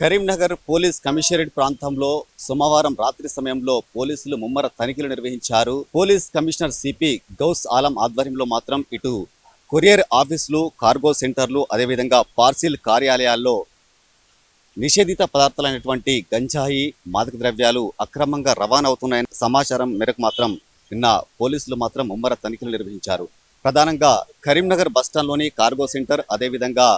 Karimnagar police commissionerate ప్రాంతంలో సోమవారం రాత్రి సమయంలో పోలీసులు ముమ్మర తనిఖీలు నిర్వహించారు. Police commissioner CP Gous Alam ఆధ్వర్యంలో మాత్రం ఇటు కొరియర్ ఆఫీసులు కార్గో సెంటర్లు అదేవిధంగా పార్సిల్ కార్యాలయాల్లో నిషేధిత పదార్థాలైనటువంటి గంజాయి మాదక ద్రవ్యాలు అక్రమంగా రవాణా అవుతున్నాయన్న సమాచారం మేరకు మాత్రం నిన్న పోలీసులు మాత్రం ముమ్మర తనిఖీలు నిర్వహించారు. ప్రధానంగా కరీంనగర్ బస్టాండ్లోని కార్గో సెంటర్ అదేవిధంగా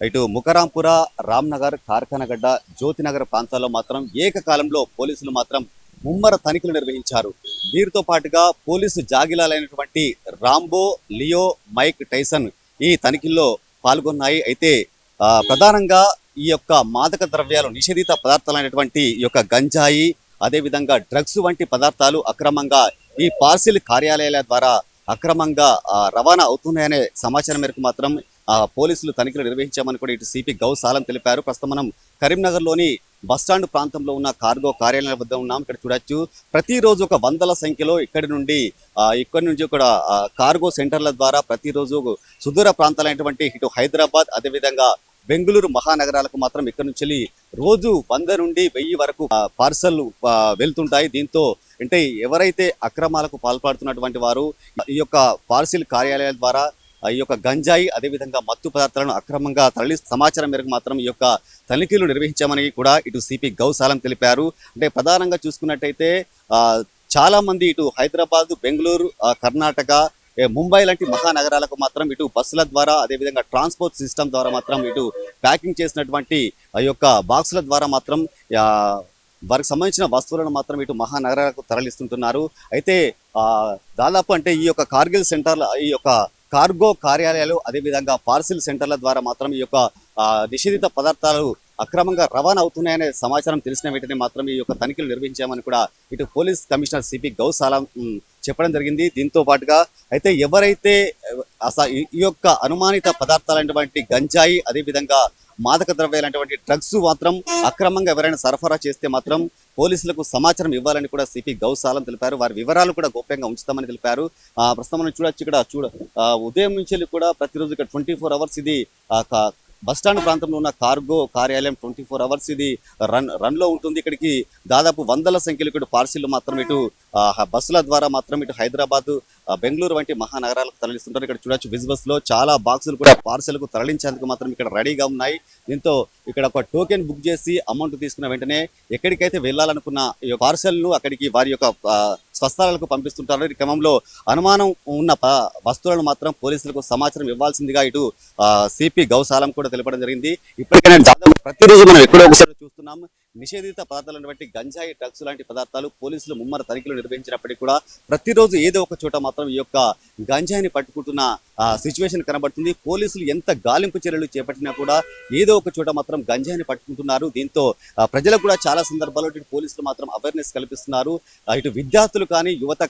ఇటు ముఖరాంపుర రామ్నగర్ కార్ఖానగడ్డ జ్యోతినగర్ ప్రాంతాల్లో మాత్రం ఏకకాలంలో పోలీసులు మాత్రం ముమ్మర తనిఖీలు నిర్వహించారు. వీరితో పాటుగా పోలీసు జాగిలాలైనటువంటి రాంబో లియో మైక్ టైసన్ ఈ తనిఖీల్లో పాల్గొన్నాయి. అయితే ప్రధానంగా ఈ యొక్క మాదక ద్రవ్యాలు నిషేధిత పదార్థాలైనటువంటి ఈ యొక్క గంజాయి అదేవిధంగా డ్రగ్స్ వంటి పదార్థాలు అక్రమంగా ఈ పార్సిల్ కార్యాలయాల ద్వారా అక్రమంగా రవాణా అవుతున్నాయనే సమాచారం మేరకు మాత్రం పోలీసులు తనిఖీలు నిర్వహించామని కూడా ఇటు సిపి గౌ సాలం తెలిపారు. ప్రస్తుతం మనం కరీంనగర్లోని బస్టాండ్ ప్రాంతంలో ఉన్న కార్గో కార్యాలయం వద్ద ఉన్నాం. ఇక్కడ చూడొచ్చు. ప్రతిరోజు ఒక వందల సంఖ్యలో ఇక్కడి నుండి ఇక్కడి నుంచి కూడా కార్గో సెంటర్ల ద్వారా ప్రతిరోజు సుదూర ప్రాంతాలైనటువంటి ఇటు హైదరాబాద్ అదేవిధంగా బెంగళూరు మహానగరాలకు మాత్రం ఇక్కడ నుంచి వెళ్ళి రోజు వంద నుండి వెయ్యి వరకు పార్సల్ వెళ్తుంటాయి. దీంతో అంటే ఎవరైతే అక్రమాలకు పాల్పడుతున్నటువంటి వారు ఈ యొక్క పార్సిల్ కార్యాలయాల ద్వారా ఈ యొక్క గంజాయి అదేవిధంగా మత్తు పదార్థాలను అక్రమంగా తరలి సమాచారం మేరకు మాత్రం ఈ యొక్క తనిఖీలు నిర్వహించామని కూడా ఇటు సిపి గౌసాలం తెలిపారు. అంటే ప్రధానంగా చూసుకున్నట్టయితే చాలామంది ఇటు హైదరాబాద్ బెంగళూరు కర్ణాటక ముంబై లాంటి మహానగరాలకు మాత్రం ఇటు బస్సుల ద్వారా అదేవిధంగా ట్రాన్స్పోర్ట్ సిస్టమ్ ద్వారా మాత్రం ఇటు ప్యాకింగ్ చేసినటువంటి ఆ యొక్క బాక్సుల ద్వారా మాత్రం వారికి సంబంధించిన వస్తువులను మాత్రం ఇటు మహానగరాలకు తరలిస్తుంటున్నారు. అయితే దాదాపు అంటే ఈ యొక్క కార్గిల్ సెంటర్ల ఈ యొక్క కార్గో కార్యాలయాలు అదేవిధంగా పార్సిల్ సెంటర్ల ద్వారా మాత్రం ఈ యొక్క నిషేధిత పదార్థాలు అక్రమంగా రవాణా అవుతున్నాయనే సమాచారం తెలిసిన వెంటనే మాత్రం ఈ యొక్క తనిఖీలు నిర్వహించామని కూడా ఇటు పోలీస్ కమిషనర్ సిపి గౌసాలం చెప్పడం జరిగింది. దీంతో పాటుగా అయితే ఎవరైతే ఈ యొక్క అనుమానిత పదార్థాలైనటువంటి గంజాయి అదేవిధంగా మాదక ద్రవ్యాలైనటువంటి డ్రగ్స్ మాత్రం అక్రమంగా ఎవరైనా సరఫరా చేస్తే మాత్రం పోలీసులకు సమాచారం ఇవ్వాలని కూడా సిపి గౌసాలం తెలిపారు. వారి వివరాలు కూడా గోప్యంగా ఉంచుతామని తెలిపారు. ఆ, ప్రస్తుతం మనం చూడొచ్చు ఇక్కడ చూడ ఆ, ఉదయం నుంచి కూడా ప్రతిరోజు ఇక్కడ ట్వంటీ ఫోర్ అవర్స్ ఇది బస్ స్టాండ్ ప్రాంతంలో ఉన్న కార్గో కార్యాలయం ట్వంటీ ఫోర్ అవర్స్ ఇది రన్ రన్లో ఉంటుంది. ఇక్కడికి దాదాపు వందల సంఖ్యలో ఇక్కడ పార్సిల్ మాత్రం ఇటు ఆ, బస్సుల ద్వారా మాత్రం ఇటు హైదరాబాద్ బెంగళూరు వంటి మహానగరాలకు తరలిస్తుంటారు. ఇక్కడ చూడొచ్చు విజిబస్లో చాలా బాక్సులు కూడా పార్సెల్కు తరలించేందుకు మాత్రం ఇక్కడ రెడీగా ఉన్నాయి. దీంతో ఇక్కడ ఒక టోకెన్ బుక్ చేసి అమౌంట్ తీసుకున్న వెంటనే ఎక్కడికైతే వెళ్ళాలనుకున్న ఈ పార్సల్ అక్కడికి వారి యొక్క స్వస్థలాలకు పంపిస్తుంటారు ఈ క్రమంలో అనుమానం ఉన్న వస్తువులను మాత్రం పోలీసులకు సమాచారం ఇవ్వాల్సిందిగా ఇటు సిపి గౌశాలం కూడా తెలపడం జరిగింది. ఇప్పటికైనా దాదాపు ప్రతిరోజు మనం ఎక్కడో ఒకసారి చూస్తున్నాం. నిషేధిత పదార్థాలను బట్టి గంజాయి డ్రగ్స్ లాంటి పదార్థాలు పోలీసులు ముమ్మర తనిఖీలు నిర్వహించినప్పటికీ కూడా ప్రతిరోజు ఏదో ఒక చోట మాత్రం ఈ యొక్క గంజాయిని పట్టుకుంటున్న సిచ్యువేషన్ కనబడుతుంది. పోలీసులు ఎంత గాలింపు చర్యలు చేపట్టినా కూడా ఏదో ఒక చోట మాత్రం గంజాయిని పట్టుకుంటున్నారు. దీంతో ప్రజలకు కూడా చాలా సందర్భాల్లో ఇటు పోలీసులు మాత్రం అవేర్నెస్ కల్పిస్తున్నారు. ఇటు విద్యార్థులు కానీ యువత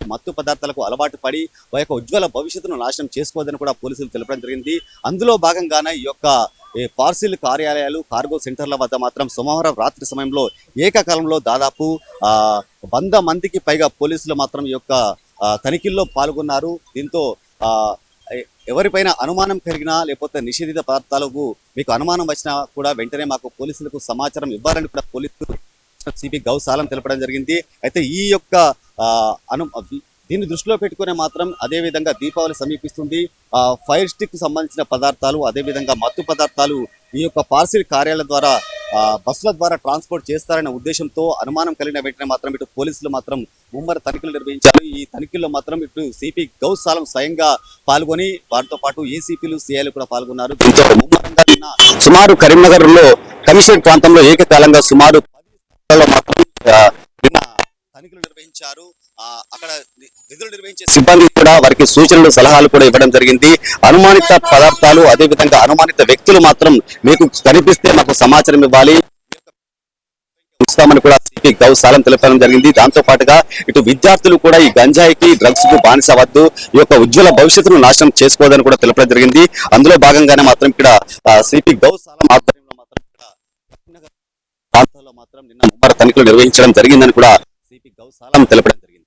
మత్తు పదార్థాలకు అలవాటు పడి వారి యొక్క ఉజ్వల భవిష్యత్తును నాశనం చేసుకోవద్దని కూడా పోలీసులు తెలపడం జరిగింది. అందులో భాగంగానే ఈ యొక్క పార్సిల్ కార్యాలయాలు కార్గో సెంటర్ల వద్ద మాత్రం సోమవారం రాత్రి సమయంలో ఏకకాలంలో దాదాపు వంద మందికి పైగా పోలీసులు మాత్రం ఈ యొక్క తనిఖీల్లో పాల్గొన్నారు. దీంతో ఆ ఎవరిపైన అనుమానం కలిగినా లేకపోతే నిషేధిత పదార్థాలకు మీకు అనుమానం వచ్చినా కూడా వెంటనే మాకు పోలీసులకు సమాచారం ఇవ్వాలని కూడా పోలీసులు సిపి గౌశాలం తెలపడం జరిగింది. అయితే ఈ యొక్క అను దీన్ని దృష్టిలో పెట్టుకునే మాత్రం అదే విధంగా దీపావళి సమీపిస్తుంది. ఫైర్ స్టిక్ సంబంధించిన పదార్థాలు అదే విధంగా మత్తు పదార్థాలు ఈ యొక్క పార్సిల్ కార్యాలయం ద్వారా బస్సుల ద్వారా ట్రాన్స్పోర్ట్ చేస్తారనే ఉద్దేశంతో అనుమానం కలిగిన వెంటనే మాత్రం ఇటు పోలీసులు మాత్రం ముమ్మర తనిఖీలు నిర్వహించారు. ఈ తనిఖీల్లో మాత్రం ఇటు సిపి గౌసాలం స్వయంగా పాల్గొని వారితో పాటు ఏసీపీలు సిఐలు కూడా పాల్గొన్నారు. దీంతో ముమ్మరంగా నిన్న సుమారు కరీంనగర్లో ప్రాంతంలో ఏకకాలంగా సుమారు పది స్థలాల్లో మాత్రం ఆ, నిన్న తనిఖీలు నిర్వహించారు. అక్కడ విధులు నిర్వహించే సిబ్బంది కూడా వారికి సూచనలు సలహాలు కూడా ఇవ్వడం జరిగింది. అనుమానిత పదార్థాలు అదే విధంగా అనుమానిత వ్యక్తులు మాత్రం మీకు కనిపిస్తే మాకు సమాచారం ఇవ్వాలి. ఉంచుతామని కూడా సిపి గౌసాలం తెలపడం జరిగింది. దాంతో పాటుగా ఇటు విద్యార్థులు కూడా ఈ గంజాయికి డ్రగ్స్కు బానిస వద్దు ఈ యొక్క ఉజ్వల భవిష్యత్తును నాశనం చేసుకోవద్దని కూడా తెలపడం జరిగింది. అందులో భాగంగానే మాత్రం ఇక్కడ సిపి గౌసాలం ఆధ్వర్యంలో మాత్రం ఇక్కడ ప్రాంతాల్లో మాత్రం నిన్న ముమ్మర తనిఖీలు నిర్వహించడం జరిగిందని కూడా సిపి తెలపడం జరిగింది.